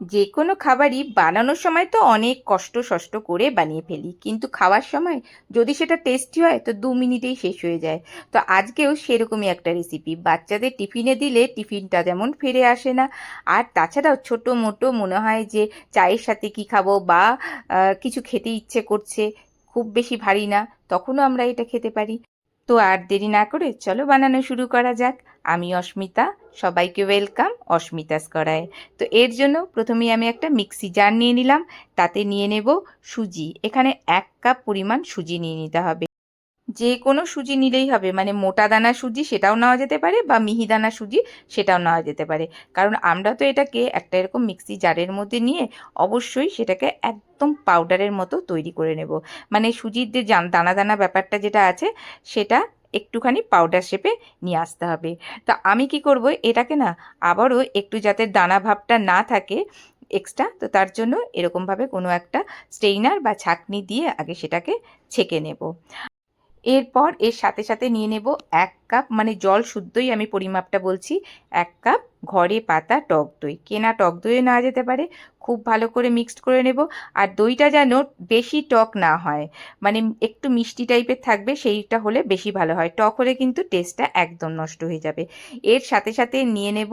যে কোনো খাবারই বানানোর সময় তো অনেক কষ্ট সষ্ট করে বানিয়ে ফেলি। কিন্তু খাওয়ার সময় যদি সেটা টেস্টি হয়, তো দু মিনিটেই শেষ হয়ে যায়। তো আজকেও সেরকমই একটা রেসিপি বাচ্চাদের টিফিনে দিলে টিফিনটা যেমন ফিরে আসে না। আর তাছাড়াও ছোটো মোটো মনে হয় যে চায়ের সাথে কি খাব বা কিছু খেতে ইচ্ছে করছে, খুব বেশি ভারী না, তখনও আমরা এটা খেতে পারি। তো আর দেরি না করে চলো বানানো শুরু করা যাক। আমি অস্মিতা, সবাইকে ওয়েলকাম অস্মিতাস করায়। তো এর জন্য প্রথমেই আমি একটা মিক্সি জার নিয়ে নিলাম, তাতে নিয়ে নেব সুজি। এখানে এক কাপ পরিমাণ সুজি নিয়ে নিতে হবে। যে কোনো সুজি নিলেই হবে। মানে মোটা দানা সুজি সেটাও নেওয়া যেতে পারে বা মিহি দানা সুজি সেটাও নেওয়া যেতে পারে। কারণ আমরা তো এটাকে একটা এরকম মিক্সি জারের মধ্যে নিয়ে অবশ্যই সেটাকে একদম পাউডারের মতো তৈরি করে নেব। মানে সুজির যে দানা দানা ব্যাপারটা যেটা আছে সেটা একটুখানি পাউডার শেপে নিয়ে আসতে হবে। তো আমি কি করব? এটাকে না আবারও একটু যাতে দানা ভাবটা না থাকে এক্সট্রা তো তার জন্য এরকমভাবে কোনো একটা স্টেইনার বা ছাঁকনি দিয়ে আগে সেটাকে ছেঁকে নেব। এরপর এর সাথে সাথে নিয়ে নেব এক কাপ মানে জল শুদ্ধই আমি পরিমাপটা বলছি, এক কাপ ঘরে পাতা টক দই। কেনা টক দইও নেওয়া যেতে পারে, খুব ভালো করে মিক্সড করে নেব। আর দইটা যেন বেশি টক না হয় মানে একটু মিষ্টি টাইপের থাকবে, সেইটা হলে বেশি ভালো হয়। টক হলে কিন্তু টেস্টটা একদম নষ্ট হয়ে যাবে। এর সাথে সাথে নিয়ে নেব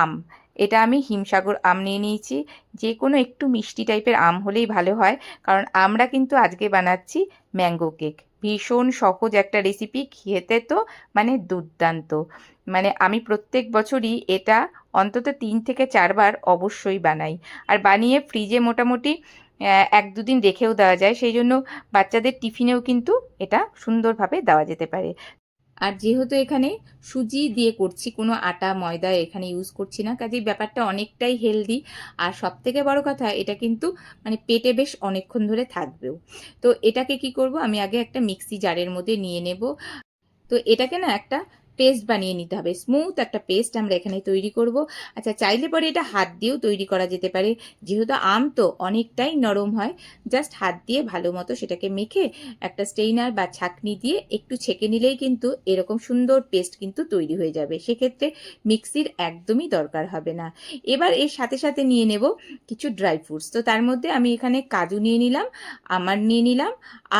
আম। এটা আমি হিমসাগর আম নিয়ে নিয়েছি। যে কোনো একটু মিষ্টি টাইপের আম হলেই ভালো হয়, কারণ আমরা কিন্তু আজকে বানাচ্ছি ম্যাঙ্গো কেক ভীষণ সহজ একটা রেসিপি খেতে তো মানে দুর্দান্ত। মানে আমি প্রত্যেক বছরই এটা অন্তত তিন থেকে চারবার অবশ্যই বানাই। আর বানিয়ে ফ্রিজে মোটামুটি এক দুদিন রেখেও দেওয়া যায়। সেই জন্য বাচ্চাদের টিফিনেও কিন্তু এটা সুন্দরভাবে দেওয়া যেতে পারে। আর যেহেতু এখানে সুজি দিয়ে করছি, কোনো আটা, ময়দা এখানে ইউজ করছি না কাজে ব্যাপারটা অনেকটাই হেলদি আর সব থেকে বড় কথা, এটা কিন্তু মানে পেটে বেশ অনেকক্ষণ ধরে থাকবেও। তো এটাকে কি করব, আমি আগে একটা মিক্সি জারের মধ্যে নিয়ে নেব। তো এটাকে না একটা পেস্ট বানিয়ে নিতে হবে। স্মুথ একটা পেস্ট আমরা এখানে তৈরি করব। আচ্ছা চাইলে পরে এটা হাত দিয়েও তৈরি করা যেতে পারে। যেহেতু আম তো অনেকটাই নরম হয় জাস্ট হাত দিয়ে ভালো মতো সেটাকে মেখে একটা স্টেইনার বা ছাকনি দিয়ে একটু ছেঁকে নিলেই কিন্তু এরকম সুন্দর পেস্ট কিন্তু তৈরি হয়ে যাবে। সেক্ষেত্রে মিক্সির একদমই দরকার হবে না। এবার এর সাথে সাথে নিয়ে নেব কিছু ড্রাই ফ্রুটস তো তার মধ্যে আমি এখানে কাজু নিয়ে নিলাম, আমার নিয়ে নিলাম,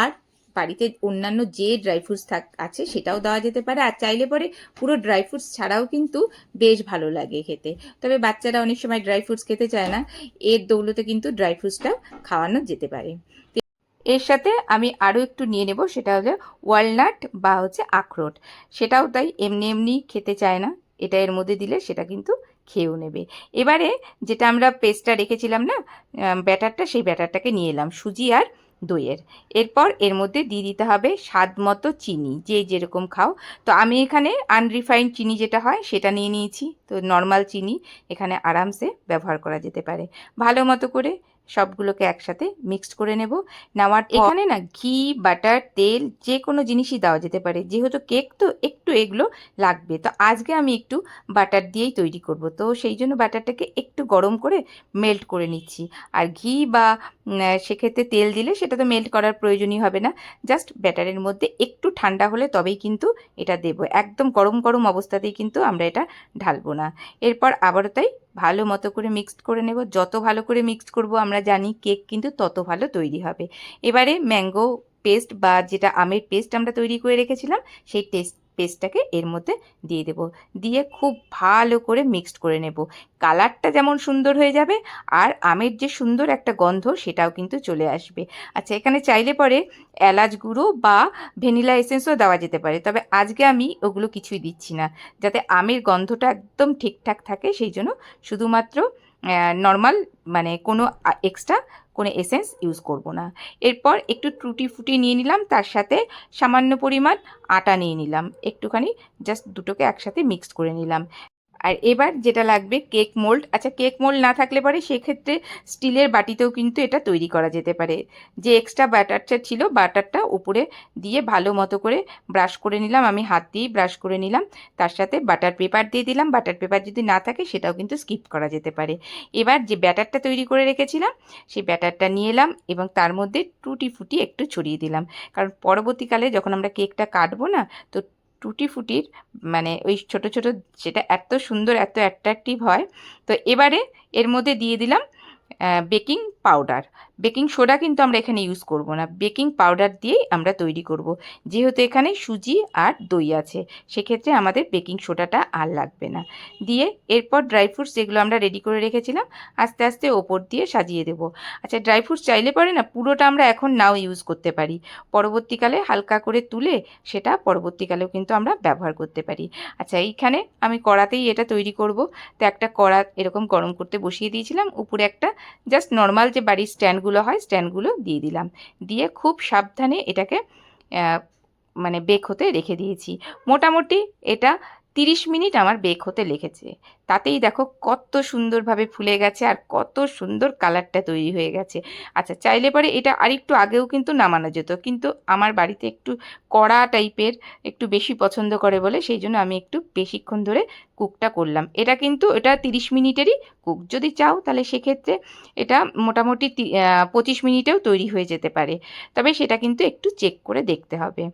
আর বাড়িতে অন্যান্য যে ড্রাই ফ্রুটস থাক, আছে সেটাও দেওয়া যেতে পারে। আর চাইলে পরে পুরো ড্রাই ফ্রুটস ছাড়াও কিন্তু বেশ ভালো লাগে খেতে। তবে বাচ্চারা অনেক সময় ড্রাই ফ্রুটস খেতে চায় না। এর দৌলতে কিন্তু ড্রাই ফ্রুটসটাও খাওয়ানো যেতে পারে। এর সাথে আমি আরও একটু নিয়ে নেব, সেটা হলো ওয়ালনাট বা হচ্ছে আখরোট। সেটাও তাই এমনি এমনি খেতে চায় না। এটা এর মধ্যে দিলে সেটা কিন্তু খেয়েও নেবে। এবারে যেটা আমরা পেস্টটা রেখেছিলাম না ব্যাটারটা, সেই ব্যাটারটাকে নিয়ে এলাম। সুজি আর দইয়ের। এরপর এর মধ্যে দিয়ে দিতে হবে স্বাদ মতো চিনি, যে যেরকম খাও। তো আমি এখানে আনরিফাইন্ড চিনি যেটা হয় সেটা নিয়ে নিয়েছি। তো নর্মাল চিনি এখানে আরামসে ব্যবহার করা যেতে পারে। ভালো মতো করে সবগুলোকে একসাথে মিক্সড করে নেব। নেওয়ার এখানে না ঘি বাটার তেল যে কোনো জিনিসই দেওয়া যেতে পারে। যেহেতু কেক তো একটু এগুলো লাগবে। তো আজকে আমি একটু বাটার দিয়েই তৈরি করব। তো সেই জন্য বাটারটাকে একটু গরম করে মেল্ট করে নিচ্ছি। আর ঘি বা সেক্ষেত্রে তেল দিলে সেটা তো মেল্ট করার প্রয়োজনই হবে না। জাস্ট ব্যাটারের মধ্যে একটু ঠান্ডা হলে তবেই কিন্তু এটা দেবো। একদম গরম গরম অবস্থাতেই কিন্তু আমরা এটা ঢালবো না। এরপর আবারও তাই ভালো মতো করে মিক্সড করে নেব। যত ভালো করে মিক্সড করব আমরা জানি কেক কিন্তু তত ভালো তৈরি হবে। এবারে ম্যাঙ্গো পেস্ট বা যেটা আমের পেস্ট আমরা তৈরি করে রেখেছিলাম, সেই টেস্ট পেস্টটাকে এর মধ্যে দিয়ে দেব। দিয়ে খুব ভালো করে মিক্সড করে নেব। কালারটা যেমন সুন্দর হয়ে যাবে আর আমের যে সুন্দর একটা গন্ধ সেটাও কিন্তু চলে আসবে। আচ্ছা এখানে চাইলে পরে এলাচ গুঁড়ো বা ভ্যানিলা এসেন্সও দেওয়া যেতে পারে, তবে আজকে আমি ওগুলো কিছুই দিচ্ছি না। যাতে আমের গন্ধটা একদম ঠিকঠাক থাকে, সেই জন্য শুধুমাত্র নর্মাল মানে কোনো এক্সট্রা কোনো এসেন্স ইউজ করব না। এরপর একটু ত্রুটি ফুটি নিয়ে নিলাম, তার সাথে সামান্য পরিমাণ আটা নিয়ে নিলাম। একটুখানি জাস্ট দুটোকে একসাথে মিক্সড করে নিলাম। আর এবার যেটা লাগবে কেক মোল্ড আচ্ছা কেক মোল্ড না থাকলে পরে সেক্ষেত্রে স্টিলের বাটিতেও কিন্তু এটা তৈরি করা যেতে পারে। যে এক্সট্রা ব্যাটারটা ছিল বাটারটা উপরে দিয়ে ভালো মতো করে ব্রাশ করে নিলাম। আমি হাত দিয়েই ব্রাশ করে নিলাম। তার সাথে বাটার পেপার দিয়ে দিলাম। বাটার পেপার যদি না থাকে, সেটাও কিন্তু স্কিপ করা যেতে পারে। এবার যে ব্যাটারটা তৈরি করে রেখেছিলাম, সেই ব্যাটারটা নিয়ে এলাম এবং তার মধ্যে টুটি ফুটি একটু ছড়িয়ে দিলাম। কারণ পরবর্তীকালে যখন আমরা কেকটা কাটবো না, তো টুটি ফুটির মানে ওই ছোট ছোট যেটা এত সুন্দর, এত অ্যাট্রাকটিভ হয়। তো এবারে এর মধ্যে দিয়ে দিলাম বেকিং পাউডার। বেকিং সোডা কিন্তু আমরা এখানে ইউজ করব না। বেকিং পাউডার দিয়েই আমরা তৈরি করব। যেহেতু এখানে সুজি আর দই আছে, সেক্ষেত্রে আমাদের বেকিং সোডাটা আর লাগবে না। দিয়ে এরপর ড্রাই ফ্রুটস যেগুলো আমরা রেডি করে রেখেছিলাম, আস্তে আস্তে ওপর দিয়ে সাজিয়ে দেবো। আচ্ছা ড্রাই ফ্রুটস চাইলে পরে না, পুরোটা আমরা এখন নাও ইউজ করতে পারি। পরবর্তীকালে হালকা করে তুলে সেটা পরবর্তীকালেও কিন্তু আমরা ব্যবহার করতে পারি। আচ্ছা এইখানে আমি কড়াতেই এটা তৈরি করব। তো একটা কড়া এরকম গরম করতে বসিয়ে দিয়েছিলাম। উপরে একটা জাস্ট নর্মাল যে বাড়ির স্ট্যান্ডগুলো হয় স্ট্যান্ডগুলো দিয়ে দিলাম। দিয়ে খুব সাবধানে এটাকে মানে বেক হতে রেখে দিয়েছি। মোটামুটি এটা তিরিশ মিনিট আমার বেক হতে লেগেছে। তাতেই দেখো কত সুন্দরভাবে ফুলে গেছে আর কত সুন্দর কালারটা তৈরি হয়ে গেছে। আচ্ছা চাইলে পরে এটা আরেকটু আগেও কিন্তু নামানো যেত, কিন্তু আমার বাড়িতে একটু কড়া টাইপের একটু বেশি পছন্দ করে বলে সেই জন্য আমি একটু বেশিক্ষণ ধরে কুকটা করলাম। এটা কিন্তু এটা তিরিশ মিনিটেরই কুক। যদি চাও তাহলে সেক্ষেত্রে এটা মোটামুটি পঁচিশ মিনিটেও তৈরি হয়ে যেতে পারে। তবে সেটা কিন্তু একটু চেক করে দেখতে হবে।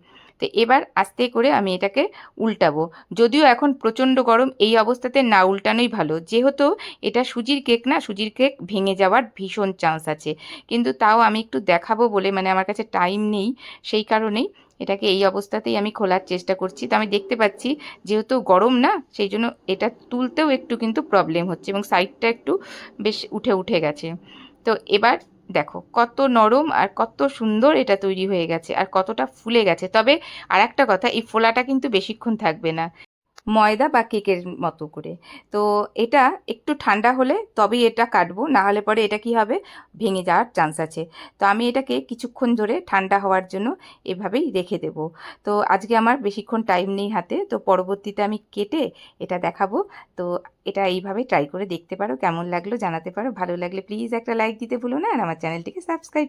তো এবার আস্তে করে আমি এটাকে উল্টাবো। যদিও এখন প্রচণ্ড গরম, এই অবস্থাতে না উল্টানোই ভালো। যেহেতু এটা সুজির কেক না, সুজির কেক ভেঙে যাওয়ার ভীষণ চান্স আছে। কিন্তু তাও আমি একটু দেখাবো বলে মানে আমার কাছে টাইম নেই, সেই কারণেই এটাকে এই অবস্থাতেই আমি খোলার চেষ্টা করছি। তো আমি দেখতে পাচ্ছি যেহেতু গরম না, সেই জন্য এটা তুলতেও একটু কিন্তু প্রবলেম হচ্ছে এবং সাইডটা একটু বেশ উঠে উঠে গেছে। তো এবার দেখো, কত নরম আর কত সুন্দর এটা তৈরি হয়ে গেছে আর কতটা ফুলে গেছে। তবে আর একটা কথা, এই ফোলাটা কিন্তু বেশিক্ষণ থাকবে না। ময়দা বা কেকের মতো করে। তো এটা একটু ঠান্ডা হলে তবেই এটা কাটবো, না হলে পরে এটা কি হবে? ভেঙে যাওয়ার চান্স আছে। তো আমি এটাকে কিছুক্ষণ ধরে ঠান্ডা হওয়ার জন্য এভাবেই রেখে দেব। তো আজকে আমার বেশিক্ষণ টাইম নেই হাতে, তো পরবর্তীতে আমি কেটে এটা দেখাবো। তো এটা এইভাবে ট্রাই করে দেখতে পারো, কেমন লাগল জানাতে পারো। ভালো লাগলে প্লিজ একটা লাইক দিতে ভুলো না, আর আমার চ্যানেলটিকে সাবস্ক্রাইব